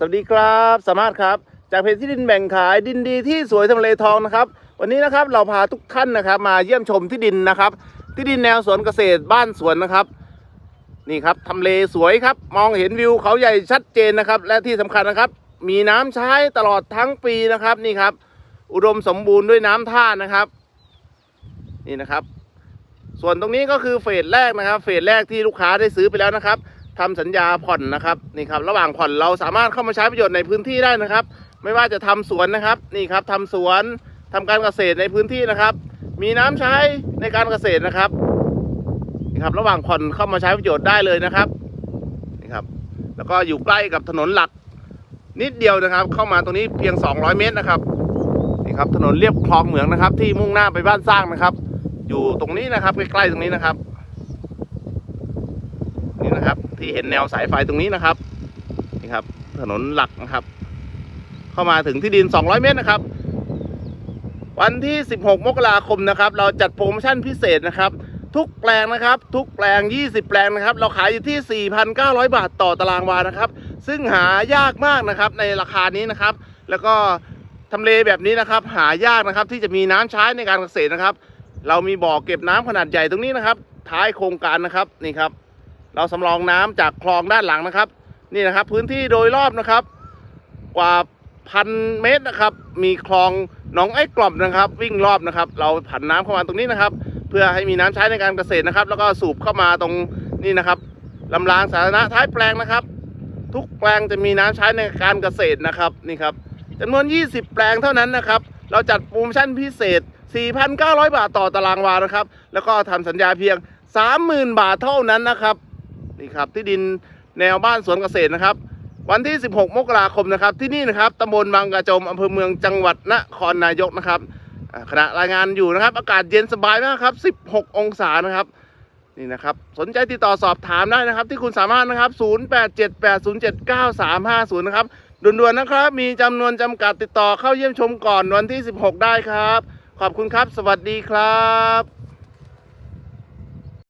สวัสดีครับ สามารถครับ จากเพจที่ดินแบ่งขายดินดีที่สวยทำเลทองนะครับ วันนี้นะครับเราพาทุกท่านนะครับมาเยี่ยมชมที่ดินนะครับ ที่ดินแนวสวนเกษตรบ้านสวนนะครับ นี่ครับทำเลสวยครับ มองเห็นวิวเขาใหญ่ชัดเจนนะครับ และที่สำคัญนะครับ มีน้ำใช้ตลอดทั้งปีนะครับนี่ครับ อุดมสมบูรณ์ด้วยน้ำท่านะครับ นี่นะครับ ส่วนตรงนี้ก็คือเฟสแรกนะครับ เฟสแรกที่ลูกค้าได้ซื้อไปแล้วนะครับ ทำสัญญาผ่อนนะครับนี่ครับระหว่างผ่อนเราสามารถเข้ามาใช้ประโยชน์ในพื้นที่ได้นะครับ ไม่ว่าจะทำสวนนะครับนี่ครับทำสวนทำการเกษตรในพื้นที่นะครับ มีน้ำใช้ในการเกษตรนะครับนี่ครับระหว่างผ่อนเข้ามาใช้ประโยชน์ได้เลยนะครับนี่ครับแล้วก็อยู่ใกล้กับถนนหลักนิดเดียวนะครับ เข้ามาตรงนี้เพียง 200 เมตรนะครับนี่ครับถนนเรียบคลองเหมืองนะครับ ที่มุ่งหน้าไปบ้านสร้างนะครับ อยู่ตรงนี้นะครับใกล้ๆตรงนี้นะครับ นะครับ ที่เห็นแนวสายไฟตรงนี้นะครับนี่ครับ ถนนหลักนะครับ เข้ามาถึงที่ดิน 200 เมตรนะครับ วันที่ 16 มกราคมนะครับ เราจัดโปรโมชั่นพิเศษนะครับ ทุกแปลงนะครับ ทุกแปลง 20 แปลงนะครับ เราขายอยู่ที่ 4,900 บาทต่อตารางวานะครับ ซึ่งหายากมากนะครับในราคานี้นะครับ แล้วก็ทำเลแบบนี้นะครับ หายากนะครับที่จะมีน้ำใช้ในการเกษตรนะครับ เรามีบ่อเก็บน้ำขนาดใหญ่ตรงนี้นะครับ ท้ายโครงการนะครับนี่ครับ เราสำรองน้ำจากคลองด้านหลังนะครับ นี่นะครับ พื้นที่โดยรอบนะครับ กว่าพันเมตรนะครับ มีคลองหนองไอ้กล่อมนะครับ วิ่งรอบนะครับ เราผันน้ำเข้ามาตรงนี้นะครับ เพื่อให้มีน้ำใช้ในการเกษตรนะครับ แล้วก็สูบเข้ามาตรงนี่นะครับลำรางสาธารณะท้ายแปลงนะครับ ทุกแปลงจะมีน้ำใช้ในการเกษตรนะครับนี่ครับจำนวน 20 แปลงเท่านั้นนะครับ เราจัดโปรโมชั่นพิเศษ 4,900 บาทต่อตารางวานะครับ แล้วก็ทำสัญญาเพียง 30,000 บาทเท่านั้นนะครับ นี่ครับที่ดินแนวบ้านสวนเกษตรนะครับ วันที่ 16 มกราคมนะครับ ที่นี่นะครับตำบลบางกระจมอำเภอเมืองจังหวัดนครนายกนะครับขณะรายงานอยู่นะครับ อากาศเย็นสบายมากครับ 16 องศานะครับนี่นะครับสนใจติดต่อสอบถามได้นะครับ ที่คุณสามารถนะครับ 0878079350 นะครับด่วนๆนะครับ มีจำนวนจำกัดติดต่อเข้าเยี่ยมชมก่อนวันที่ 16 ได้ครับ ขอบคุณครับ สวัสดีครับ